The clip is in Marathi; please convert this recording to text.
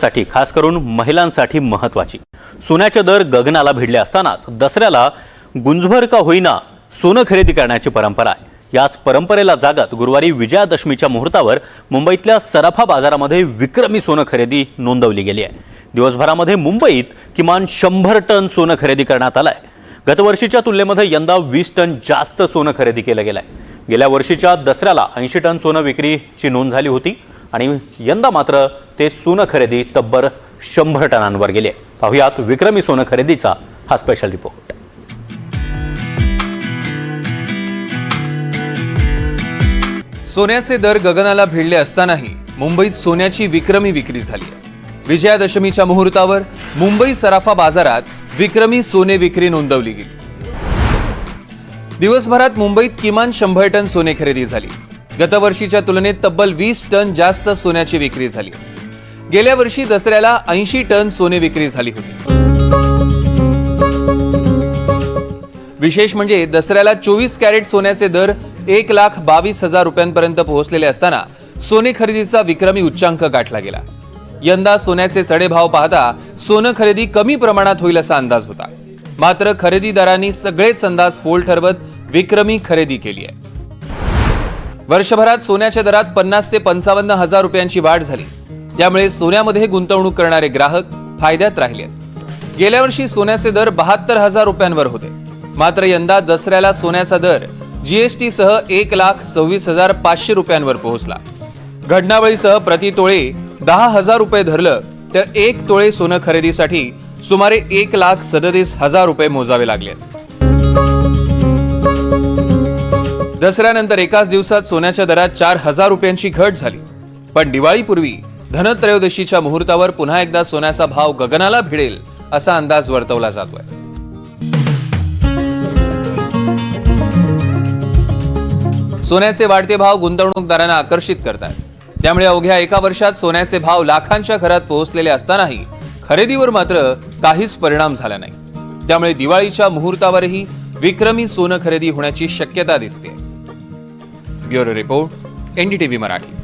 साठी खास करून महिलांसाठी महत्वाची. सोन्याचे दर गगनाला भिडले असतानाच दसऱ्याला गुंजभर का होईना सोनं खरेदी करण्याची परंपरा आहे. याच परंपरेला जागत गुरुवारी विजयादशमीच्या मुहूर्तावर मुंबईतल्या सराफा बाजारामध्ये विक्रमी सोनं खरेदी नोंदवली गेली आहे. दिवसभरामध्ये मुंबईत किमान शंभर टन सोनं खरेदी करण्यात आलंय. गतवर्षीच्या तुलनेमध्ये यंदा वीस टन जास्त सोनं खरेदी केलं गेलं आहे गेल्या वर्षीच्या दसऱ्याला ऐंशी टन सोनं विक्रीची नोंद झाली होती आणि यंदा मात्र ते सोनं खरेदी तब्बर शंभर टनांवर गेले. पाहुयात विक्रमी सोनं खरेदीचा हा स्पेशल रिपोर्ट सोन्याचे दर गगनाला भिडले असतानाही मुंबईत सोन्याची विक्रमी विक्री झाली विजयादशमीच्या मुहूर्तावर मुंबई सराफा बाजारात विक्रमी सोने विक्री नोंदवली गेली. दिवसभरात मुंबईत किमान शंभर टन सोने खरेदी झाली. गतवर्षीच्या तुलनेत तब्बल वीस टन जास्त सोन्याची विक्री झाली. गेल्या वर्षी दसऱ्याला ऐंशी टन सोने विक्री झाली होती. विशेष म्हणजे दसऱ्याला चोवीस कॅरेट सोन्याचे दर एक लाख बावीस हजार रुपयांपर्यंत पोहोचलेले असताना सोने खरेदीचा विक्रमी उच्चांक गाठला गेला. यंदा सोन्याचे चढे भाव पाहता सोनं खरेदी कमी प्रमाणात होईल असा अंदाज होता. मात्र खरेदीदारांनी सगळेच अंदाज फोल ठरवत विक्रमी खरेदी केली आहे. वर्षभरात सोन्याच्या दरात पन्नास ते पंचावन्न हजार रुपयांची वाढ झाली. त्यामुळे सोन्यामध्ये गुंतवणूक करणारे ग्राहक फायद्यात राहिले गेल्या वर्षी सोन्याचे दर बहात्तर हजार रुपयांवर होते. मात्र यंदा दसऱ्याला सोन्याचा दर जीएसटी सह एक लाख सव्वीस हजार पाचशे रुपयांवर पोहोचला. घडणावळीसह प्रति तोळे दहा हजार रुपये धरलं तर एक तोळे सोनं खरेदीसाठी सुमारे एक लाख सदतीस हजार रुपये मोजावे लागले दसऱ्यानंतर एकाच दिवसात सोन्याच्या दरात चार हजार रुपयांची घट झाली. पण दिवाळीपूर्वी धनत्रयोदशीच्या मुहूर्तावर पुन्हा एकदा सोन्याचा भाव गगनाला भिडेल असा अंदाज वर्तवला जातोय. सोन्याचे वाढते भाव गुंतवणूकदारांना आकर्षित करतात. त्यामुळे अवघ्या एका वर्षात सोन्याचे भाव लाखांच्या घरात पोहोचलेले असतानाही खरेदीवर मात्र काहीच परिणाम झाला नाही. त्यामुळे दिवाळीच्या मुहूर्तावरही विक्रमी सोनं खरेदी होण्याची शक्यता दिसते. Bureau report NDTV Marathi.